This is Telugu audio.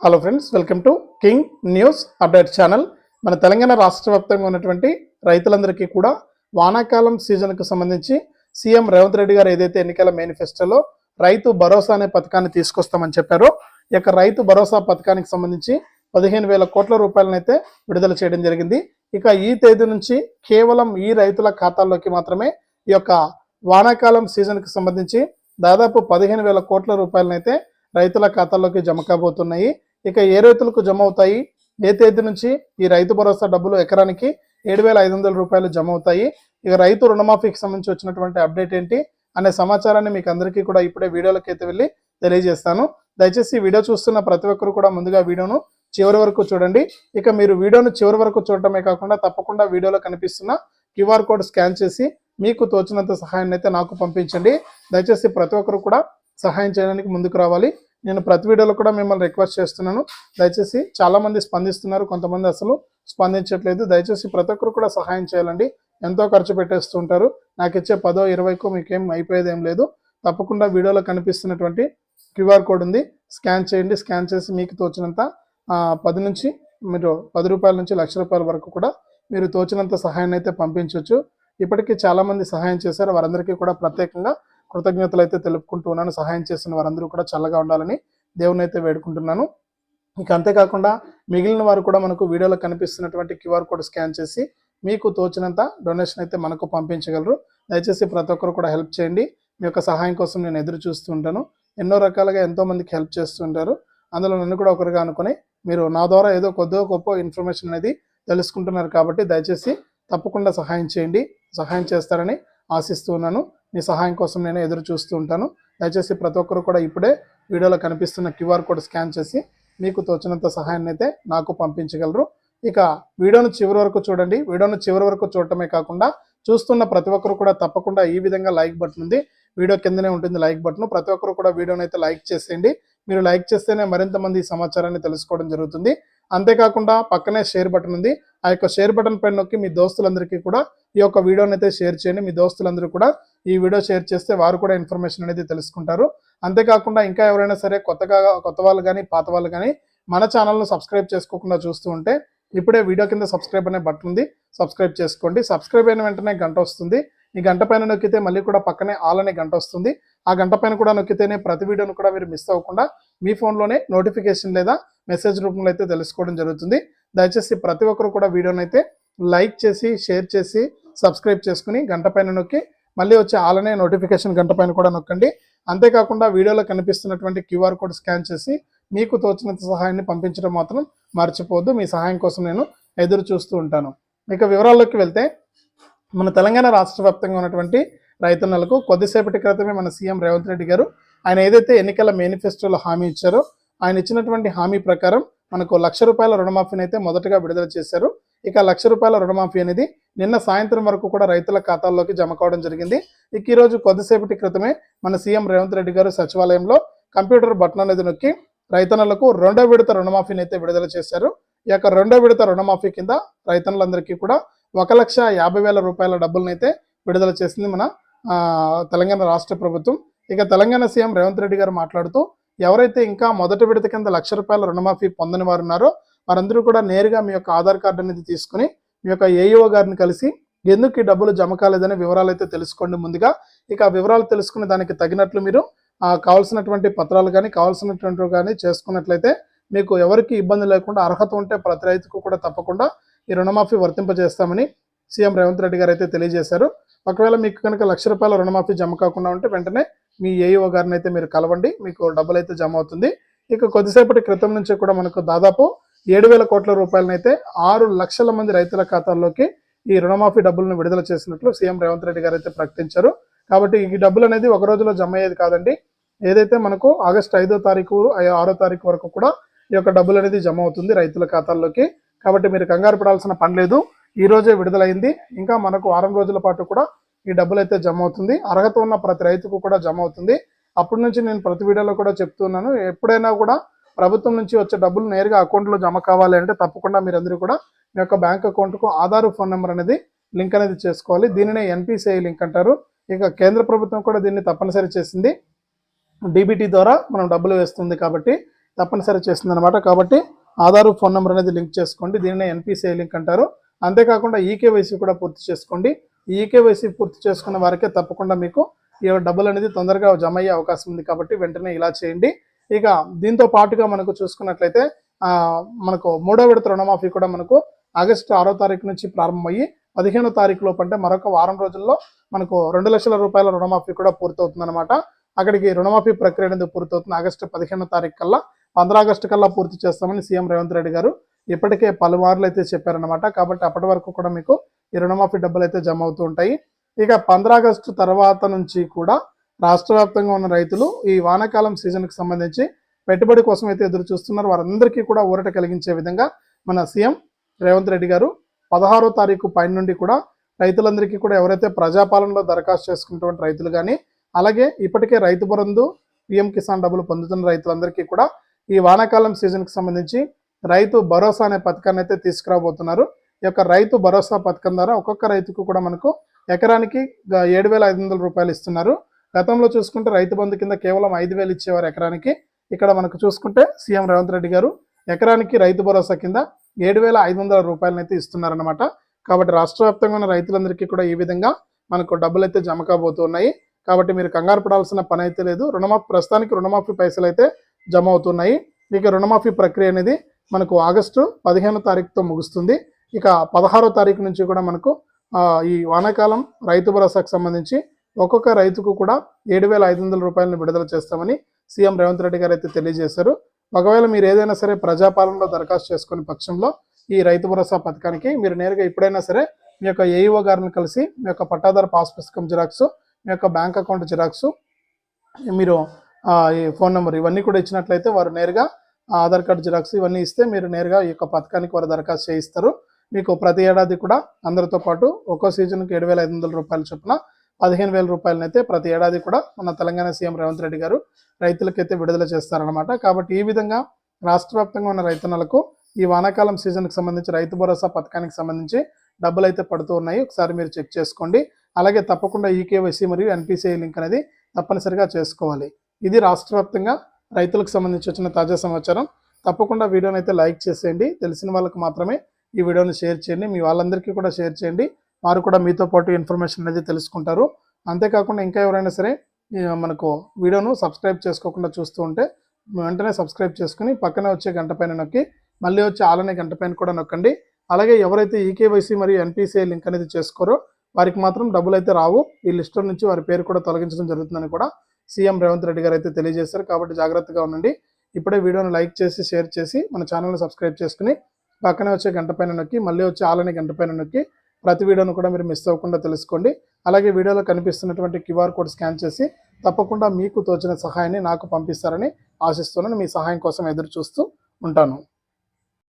Hello friends welcome to king news update channel మన తెలంగాణ రాష్ట్ర వ్యాప్తంగా ఉన్నటువంటి రైతులందరికీ కూడా వానాకాలం సీజన్కు సంబంధించి సీఎం రేవంత్ రెడ్డి గారు ఏదైతే ఎన్నికల మేనిఫెస్టోలో రైతు భరోసా అనే పథకాన్ని తీసుకొస్తామని చెప్పారో ఈ యొక్క రైతు భరోసా పథకానికి సంబంధించి పదిహేను వేల కోట్ల రూపాయలనైతే విడుదల చేయడం జరిగింది. ఇక ఈ తేదీ నుంచి కేవలం ఈ రైతుల ఖాతాల్లోకి మాత్రమే ఈ యొక్క వానాకాలం సీజన్కి సంబంధించి దాదాపు పదిహేను వేల కోట్ల రూపాయలనైతే రైతుల ఖాతాల్లోకి జమ కాబోతున్నాయి. ఇక ఏ రైతులకు జమ అవుతాయి? ఏ తేదీ నుంచి ఈ రైతు భరోసా డబ్బులు ఎకరానికి ఏడు వేల ఐదు వందల రూపాయలు జమ అవుతాయి? ఇక రైతు రుణమాఫీకి సంబంధించి వచ్చినటువంటి అప్డేట్ ఏంటి? అనే సమాచారాన్ని మీకు అందరికీ కూడా ఇప్పుడే వీడియోలోకి అయితే వెళ్ళి తెలియజేస్తాను. దయచేసి వీడియో చూస్తున్న ప్రతి ఒక్కరు కూడా ముందుగా వీడియోను చివరి వరకు చూడండి. ఇక మీరు వీడియోను చివరి వరకు చూడటమే కాకుండా తప్పకుండా వీడియోలో కనిపిస్తున్న క్యూఆర్ కోడ్ స్కాన్ చేసి మీకు తోచినంత సహాయాన్ని అయితే నాకు పంపించండి. దయచేసి ప్రతి ఒక్కరు కూడా సహాయం చేయడానికి ముందుకు రావాలి. నేను ప్రతి వీడియోలో కూడా మిమ్మల్ని రిక్వెస్ట్ చేస్తున్నాను. దయచేసి చాలామంది స్పందిస్తున్నారు కొంతమంది అసలు స్పందించట్లేదు. దయచేసి ప్రతి ఒక్కరు కూడా సహాయం చేయాలండి. ఎంతో ఖర్చు పెట్టేస్తూ ఉంటారు. నాకు ఇచ్చే పదో ఇరవైకో మీకేం అయిపోయేది ఏం లేదు. తప్పకుండా వీడియోలో కనిపిస్తున్నటువంటి క్యూఆర్ కోడ్ ఉంది. స్కాన్ చేయండి. స్కాన్ చేసి మీకు తోచినంత పది నుంచి మీరు పది రూపాయల నుంచి లక్ష రూపాయల వరకు కూడా మీరు తోచినంత సహాయాన్ని అయితే పంపించవచ్చు ఇప్పటికీ చాలామంది సహాయం చేశారు. వారందరికీ కూడా ప్రత్యేకంగా కృతజ్ఞతలు అయితే తెలుపుకుంటూ ఉన్నాను. సహాయం చేసిన వారందరూ కూడా చల్లగా ఉండాలని దేవుని అయితే వేడుకుంటున్నాను. ఇక అంతేకాకుండా మిగిలిన వారు కూడా మనకు వీడియోలో కనిపిస్తున్నటువంటి క్యూఆర్ కోడ్ స్కాన్ చేసి మీకు తోచినంత డొనేషన్ అయితే మనకు పంపించగలరు. దయచేసి ప్రతి ఒక్కరు కూడా హెల్ప్ చేయండి. మీ యొక్క సహాయం కోసం నేను ఎదురు చూస్తుంటాను ఎన్నో రకాలుగా ఎంతో మందికి హెల్ప్ చేస్తుంటారు అందులో నన్ను కూడా ఒకరిగా అనుకొని మీరు నా ద్వారా ఏదో కొద్దిగా గొప్ప ఇన్ఫర్మేషన్ అనేది తెలుసుకుంటున్నారు కాబట్టి దయచేసి తప్పకుండా సహాయం చేయండి. సహాయం చేస్తారని ఆశిస్తూ ఉన్నాను. మీ సహాయం కోసం నేను ఎదురు చూస్తూ ఉంటాను. దయచేసి ప్రతి ఒక్కరు కూడా ఇప్పుడే వీడియోలో కనిపిస్తున్న క్యూఆర్ కోడ్ స్కాన్ చేసి మీకు తోచినంత సహాయాన్ని అయితే నాకు పంపించగలరు. ఇక వీడియోను చివరి వరకు చూడండి. వీడియోను చివరి వరకు చూడటమే కాకుండా చూస్తున్న ప్రతి ఒక్కరు కూడా తప్పకుండా ఈ విధంగా లైక్ బటన్ ఉంది. వీడియో కిందనే ఉంటుంది లైక్ బటన్. ప్రతి ఒక్కరు కూడా వీడియోని అయితే లైక్ చేసేయండి. మీరు లైక్ చేస్తేనే మరింత మంది ఈ సమాచారాన్ని తెలుసుకోవడం జరుగుతుంది. అంతేకాకుండా పక్కనే షేర్ బటన్ ఉంది. ఆ యొక్క షేర్ బటన్ పైన నొక్కి మీ దోస్తులందరికీ కూడా ఈ యొక్క వీడియోని అయితే షేర్ చేయండి. మీ దోస్తులందరూ కూడా ఈ వీడియో షేర్ చేస్తే వారు కూడా ఇన్ఫర్మేషన్ అనేది తెలుసుకుంటారు. అంతేకాకుండా ఇంకా ఎవరైనా సరే కొత్తగా కొత్త వాళ్ళు కానీ పాత వాళ్ళు కానీ మన ఛానల్ను సబ్స్క్రైబ్ చేసుకోకుండా చూస్తూ ఉంటే ఇప్పుడే వీడియో కింద సబ్స్క్రైబ్ అనే బటన్ ఉంది. సబ్స్క్రైబ్ చేసుకోండి. సబ్స్క్రైబ్ అయిన వెంటనే గంట వస్తుంది. ఈ గంట పైన నొక్కితే మళ్ళీ కూడా పక్కనే ఆల్ అనే గంట వస్తుంది. ఆ గంట పైన కూడా నొక్కితేనే ప్రతి వీడియోను కూడా మీరు మిస్ అవ్వకుండా మీ ఫోన్లోనే నోటిఫికేషన్ లేదా మెసేజ్ రూపంలో అయితే తెలుసుకోవడం జరుగుతుంది. దయచేసి ప్రతి ఒక్కరు కూడా వీడియోని అయితే లైక్ చేసి షేర్ చేసి సబ్స్క్రైబ్ చేసుకుని గంట పైన నొక్కి మళ్ళీ వచ్చే ఆలనే నోటిఫికేషన్ గంట పైన కూడా నొక్కండి. అంతేకాకుండా వీడియోలో కనిపిస్తున్నటువంటి క్యూఆర్ కోడ్ స్కాన్ చేసి మీకు తోచినంత సహాయాన్ని పంపించడం మాత్రం మర్చిపోవద్దు. మీ సహాయం కోసం నేను ఎదురు చూస్తూ ఉంటాను. ఇక వివరాల్లోకి వెళ్తే మన తెలంగాణ రాష్ట్ర వ్యాప్తంగా ఉన్నటువంటి రైతన్నలకు కొద్దిసేపటి క్రితమే మన సీఎం రేవంత్ రెడ్డి గారు ఆయన ఏదైతే ఎన్నికల మేనిఫెస్టోలో హామీ ఇచ్చారో ఆయన ఇచ్చినటువంటి హామీ ప్రకారం మనకు లక్ష రూపాయల రుణమాఫీని అయితే మొదటగా విడుదల చేశారు. ఇక లక్ష రూపాయల రుణమాఫీ అనేది నిన్న సాయంత్రం వరకు కూడా రైతుల ఖాతాల్లోకి జమ కావడం జరిగింది. ఇక ఈరోజు రోజు కొద్దిసేపటి క్రితమే మన సీఎం రేవంత్ రెడ్డి గారు సచివాలయంలో కంప్యూటర్ బటన్ అనేది నొక్కి రైతన్నలకు రెండో విడత రుణమాఫీని అయితే విడుదల చేశారు. ఈ యొక్క రెండో విడత రుణమాఫీ కింద రైతన్నులందరికీ కూడా ఒక లక్ష యాభై వేల రూపాయల డబ్బులనైతే విడుదల చేసింది మన తెలంగాణ రాష్ట్ర ప్రభుత్వం. ఇక తెలంగాణ సీఎం రేవంత్ రెడ్డి గారు మాట్లాడుతూ ఎవరైతే ఇంకా మొదటి విడత కింద లక్ష రూపాయల రుణమాఫీ పొందని వారు ఉన్నారో వారందరూ కూడా నేరుగా మీ యొక్క ఆధార్ కార్డు అనేది తీసుకుని మీ యొక్క ఏఈఓ గారిని కలిసి ఎందుకు ఈ డబ్బులు జమ కాలేదనే వివరాలు అయితే తెలుసుకోండి ముందుగా. ఇక ఆ వివరాలు తెలుసుకుని దానికి తగినట్లు మీరు కావాల్సినటువంటి పత్రాలు కానీ కావాల్సినటువంటి కానీ చేసుకున్నట్లయితే మీకు ఎవరికి ఇబ్బంది లేకుండా అర్హత ఉంటే ప్రతి రైతుకు కూడా తప్పకుండా ఈ రుణమాఫీ వర్తింపజేస్తామని సీఎం రేవంత్ రెడ్డి గారు అయితే తెలియజేశారు. ఒకవేళ మీకు కనుక లక్ష రూపాయల రుణమాఫీ జమ కాకుండా ఉంటే వెంటనే మీ ఏఈఓ గారిని అయితే మీరు కలవండి. మీకు డబ్బులు అయితే జమ అవుతుంది. ఇక కొద్దిసేపటి క్రితం నుంచి కూడా మనకు దాదాపు ఏడు వేల కోట్ల రూపాయలనైతే ఆరు లక్షల మంది రైతుల ఖాతాల్లోకి ఈ రుణమాఫీ డబ్బులను విడుదల చేసినట్లు సీఎం రేవంత్ రెడ్డి గారు అయితే ప్రకటించారు. కాబట్టి ఈ డబ్బులు అనేది ఒక రోజులో జమ అయ్యేది కాదండి. ఏదైతే మనకు ఆగస్టు ఐదో తారీఖు ఆరో తారీఖు వరకు కూడా ఈ యొక్క డబ్బులు అనేది జమ అవుతుంది రైతుల ఖాతాల్లోకి. కాబట్టి మీరు కంగారు పడాల్సిన పని లేదు. ఈ రోజే విడుదలైంది. ఇంకా మనకు వారం రోజుల పాటు కూడా ఈ డబ్బులు అయితే జమ అవుతుంది. అర్హత ఉన్న ప్రతి రైతుకు కూడా జమ అవుతుంది. అప్పటి నుంచి నేను ప్రతి వీడియోలో కూడా చెప్తున్నాను ఎప్పుడైనా కూడా ప్రభుత్వం నుంచి వచ్చే డబ్బులు నేరుగా అకౌంట్లో జమ కావాలి అంటే తప్పకుండా మీరందరూ కూడా మీ యొక్క బ్యాంక్ అకౌంట్కు ఆధార్ ఫోన్ నెంబర్ అనేది లింక్ అనేది చేసుకోవాలి. దీనినే ఎన్పిసిఐ లింక్ అంటారు. ఇక కేంద్ర ప్రభుత్వం కూడా దీన్ని తప్పనిసరి చేసింది. డీబీటీ ద్వారా మనం డబ్బులు వేస్తుంది కాబట్టి తప్పనిసరి చేస్తుందన్నమాట కాబట్టి ఆధార్ ఫోన్ నెంబర్ అనేది లింక్ చేసుకోండి. దీనినే ఎన్పిసిఐ లింక్ అంటారు. అంతేకాకుండా ఈకేవైసీ కూడా పూర్తి చేసుకోండి. ఈ ఈకేవైసీ పూర్తి చేసుకున్న వారికే తప్పకుండా మీకు ఈ డబ్బులు అనేది తొందరగా జమ అయ్యే అవకాశం ఉంది కాబట్టి వెంటనే ఇలా చేయండి. ఇక దీంతో పాటుగా మనకు చూసుకున్నట్లయితే మనకు మూడో విడత రుణమాఫీ కూడా మనకు ఆగస్టు ఆరో తారీఖు నుంచి ప్రారంభమయ్యి పదిహేనో తారీఖు లోపు అంటే మరొక వారం రోజుల్లో మనకు రెండు లక్షల రూపాయల రుణమాఫీ కూడా పూర్తవుతుందనమాట అక్కడికి రుణమాఫీ ప్రక్రియ అనేది పూర్తవుతుంది ఆగస్టు పదిహేనో తారీఖు కల్లా. ఆగస్టు కల్లా పూర్తి చేస్తామని సీఎం రేవంత్ రెడ్డి గారు ఇప్పటికే పలుమార్లు అయితే చెప్పారనమాట కాబట్టి అప్పటి వరకు కూడా మీకు ఈ రుణమాఫీ డబ్బులు అయితే జమ అవుతూ ఉంటాయి. ఇక పంద్రాగస్టు తర్వాత నుంచి కూడా రాష్ట్ర వ్యాప్తంగా ఉన్న రైతులు ఈ వానాకాలం సీజన్కి సంబంధించి పెట్టుబడి కోసం అయితే ఎదురు చూస్తున్నారు. వారందరికీ కూడా ఊరట కలిగించే విధంగా మన సీఎం రేవంత్ రెడ్డి గారు పదహారో తారీఖు పైన నుండి కూడా రైతులందరికీ కూడా ఎవరైతే ప్రజాపాలనలో దరఖాస్తు చేసుకున్నటువంటి రైతులు కానీ అలాగే ఇప్పటికే రైతు బంధు పిఎం కిసాన్ డబ్బులు పొందుతున్న రైతులందరికీ కూడా ఈ వానాకాలం సీజన్కి సంబంధించి రైతు భరోసా అనే పథకాన్ని అయితే తీసుకురాబోతున్నారు. ఈ యొక్క రైతు భరోసా పథకం ద్వారా ఒక్కొక్క రైతుకు కూడా మనకు ఎకరానికి ఏడు వేల ఐదు వందల రూపాయలు ఇస్తున్నారు. గతంలో చూసుకుంటే రైతు బంధు కింద కేవలం ఐదు వేలు ఇచ్చేవారు ఎకరానికి. ఇక్కడ మనకు చూసుకుంటే సీఎం రేవంత్ రెడ్డి గారు ఎకరానికి రైతు భరోసా కింద ఏడు వేల ఐదు వందల రూపాయలను అయితే ఇస్తున్నారనమాట కాబట్టి రాష్ట్ర వ్యాప్తంగా ఉన్న రైతులందరికీ కూడా ఈ విధంగా మనకు డబ్బులు అయితే జమ కాబోతున్నాయి కాబట్టి మీరు కంగారు పడాల్సిన పని అయితే లేదు. రుణమాఫీ ప్రస్తుతానికి రుణమాఫీ పైసలు అయితే జమ అవుతున్నాయి ఇక రుణమాఫీ ప్రక్రియ అనేది మనకు ఆగస్టు పదిహేనో తారీఖుతో ముగుస్తుంది. ఇక పదహారో తారీఖు నుంచి కూడా మనకు ఈ వానాకాలం రైతు భరోసాకు సంబంధించి ఒక్కొక్క రైతుకు కూడా ఏడు వేల ఐదు వందల రూపాయలను విడుదల చేస్తామని సీఎం రేవంత్ రెడ్డి గారు అయితే తెలియజేశారు. ఒకవేళ మీరు ఏదైనా సరే ప్రజాపాలనలో దరఖాస్తు చేసుకునే పక్షంలో ఈ రైతు భరోసా పథకానికి మీరు నేరుగా ఎప్పుడైనా సరే మీ యొక్క ఏఈఓ గారిని కలిసి మీ యొక్క పట్టాదారు పాస్ పుస్తకం జిరాక్స్ మీ యొక్క బ్యాంక్ అకౌంట్ జిరాక్స్ మీరు ఈ ఫోన్ నెంబర్ ఇవన్నీ కూడా ఇచ్చినట్లయితే వారు నేరుగా ఆధార్ కార్డు జిరాక్స్ ఇవన్నీ ఇస్తే మీరు నేరుగా ఈ యొక్క పథకానికి వారు దరఖాస్తు చేయిస్తారు. మీకు ప్రతి ఏడాది కూడా అందరితో పాటు ఒక్కో సీజన్కి ఏడు వేల ఐదు వందల రూపాయల చొప్పున పదిహేను వేల రూపాయలనైతే ప్రతి ఏడాది కూడా మన తెలంగాణ సీఎం రేవంత్ రెడ్డి గారు రైతులకైతే విడుదల చేస్తారనమాట కాబట్టి ఈ విధంగా రాష్ట్ర వ్యాప్తంగా ఉన్న రైతన్నలకు ఈ వానాకాలం సీజన్కి సంబంధించి రైతు భరోసా పథకానికి సంబంధించి డబ్బులు అయితే పడుతూ ఉన్నాయి. ఒకసారి మీరు చెక్ చేసుకోండి. అలాగే తప్పకుండా ఈకేవైసీ మరియు ఎన్పిసిఐ లింక్ అనేది తప్పనిసరిగా చేసుకోవాలి. ఇది రాష్ట్ర వ్యాప్తంగా రైతులకు సంబంధించి వచ్చిన తాజా సమాచారం. తప్పకుండా వీడియోని అయితే లైక్ చేసేయండి. తెలిసిన వాళ్ళకి మాత్రమే ఈ వీడియోని షేర్ చేయండి. మీ వాళ్ళందరికీ కూడా షేర్ చేయండి. వారు కూడా మీతో పాటు ఇన్ఫర్మేషన్ అనేది తెలుసుకుంటారు. అంతేకాకుండా ఇంకా ఎవరైనా సరే మనకు వీడియోను సబ్స్క్రైబ్ చేసుకోకుండా చూస్తూ ఉంటే వెంటనే సబ్స్క్రైబ్ చేసుకుని పక్కనే వచ్చే గంట పైన నొక్కి మళ్ళీ వచ్చే ఆలనే గంట పైన కూడా నొక్కండి. అలాగే ఎవరైతే ఈకేవైసీ మరియు ఎన్పిసిఐ లింక్ అనేది చేసుకోరో వారికి మాత్రం డబ్బులు అయితే రావు. ఈ లిస్టు నుంచి వారి పేరు కూడా తొలగించడం జరుగుతుందని కూడా సీఎం రేవంత్ రెడ్డి గారు అయితే తెలియజేశారు. కాబట్టి జాగ్రత్తగా ఉండండి. ఇప్పుడే వీడియోని లైక్ చేసి షేర్ చేసి మన ఛానల్ని సబ్స్క్రైబ్ చేసుకుని పక్కనే వచ్చే గంట పైన నొక్కి మళ్ళీ వచ్చే ఆలని గంట పైన నొక్కి ప్రతి వీడియోను కూడా మీరు మిస్ అవ్వకుండా తెలుసుకోండి. అలాగే వీడియోలో కనిపిస్తున్నటువంటి క్యూఆర్ కోడ్ స్కాన్ చేసి తప్పకుండా మీకు తోచిన సహాయాన్ని నాకు పంపిస్తారని ఆశిస్తున్నాను. మీ సహాయం కోసం ఎదురు చూస్తూ ఉంటాను.